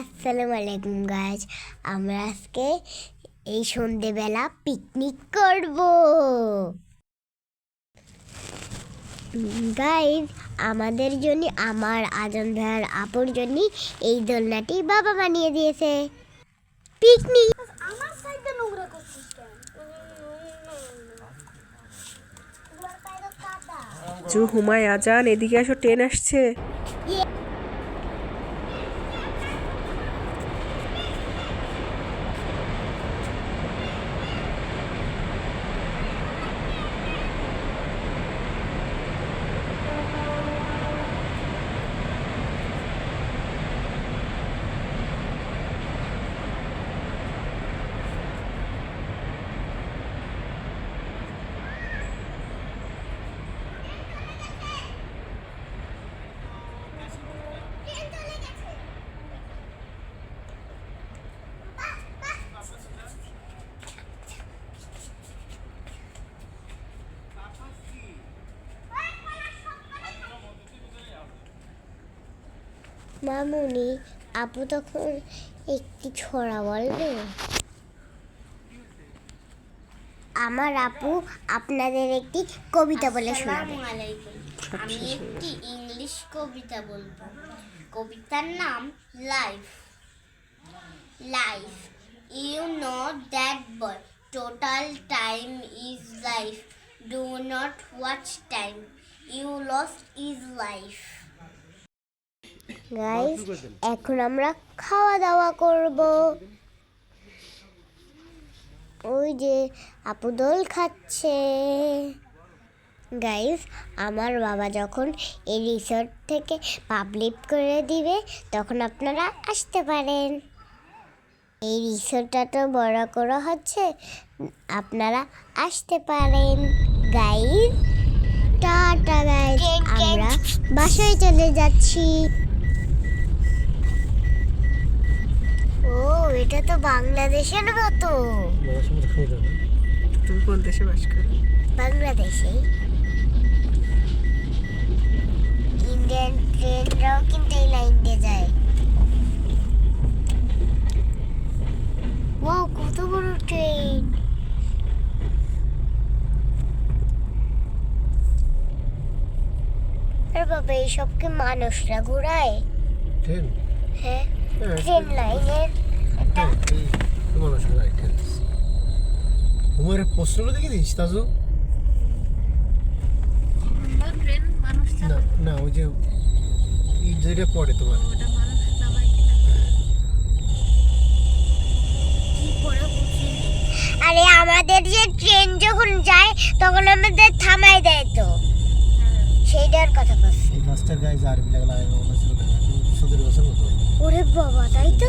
আসসালামু আলাইকুম গাইজ আমরা আজকে এই সন্ধেবেলা পিকনিক করব। গাইজ আমাদের জন্য আমার আজন ভাইয়ার আপুর জন্য এই দোলনাটি বাবা বানিয়ে দিয়েছে। পিকনিক আমার সাইডে নোংরা করছিস কেন? হুমায় আজান এদিকে আসো ট্রেন আসছে। মামুনি, আপু তখন একটি ছড়া বলবে আমার আপু আপনাদের একটি কবিতা বলে শোনাবে। আমি একটি ইংলিশ কবিতা বলব। কবিতার নাম life. Life you know that boy total time is life do not watch time you lost is life guys এখন আমরা খাওয়া দাওয়া করব। ওই যে আপু দোল খাচ্ছে। গাইস আমার বাবা যখন এই রিসোর্ট থেকে পাবলিক করে দিবে তখন আপনারা আসতে পারেন। এই রিসোর্টটা তো বড় করা হচ্ছে আপনারা আসতে পারেন। গাইস টাটা গাইস আমরা বাসায় চলে যাচ্ছি। এটা তো বাংলাদেশের মতো। তুমি কোন দেশে বাস করো? বাংলাদেশে। ইন্ডিয়ান ট্রেনরাও কিন্তু এই লাইন দিয়ে যায়। ওয়াও কত বড় ট্রেন। আরে বাবা এইসব কি মানুষরা ঘোরায়? ট্রেন? হ্যাঁ হ্যাঁ ট্রেন লাইনের হ্যাঁ, দেখে দিস তাজু না না ওই যে যেটা পড়ে তোমার আরে আমাদের যে ট্রেন যখন যায় তখন আমাদের থামাই দেয় তো সেইটার কথা বলছি এই রাস্তার গায়ে যে আরবি লাগা লাগানো ছিল সতেরো বছর মতো ওরে বাবা তাই তো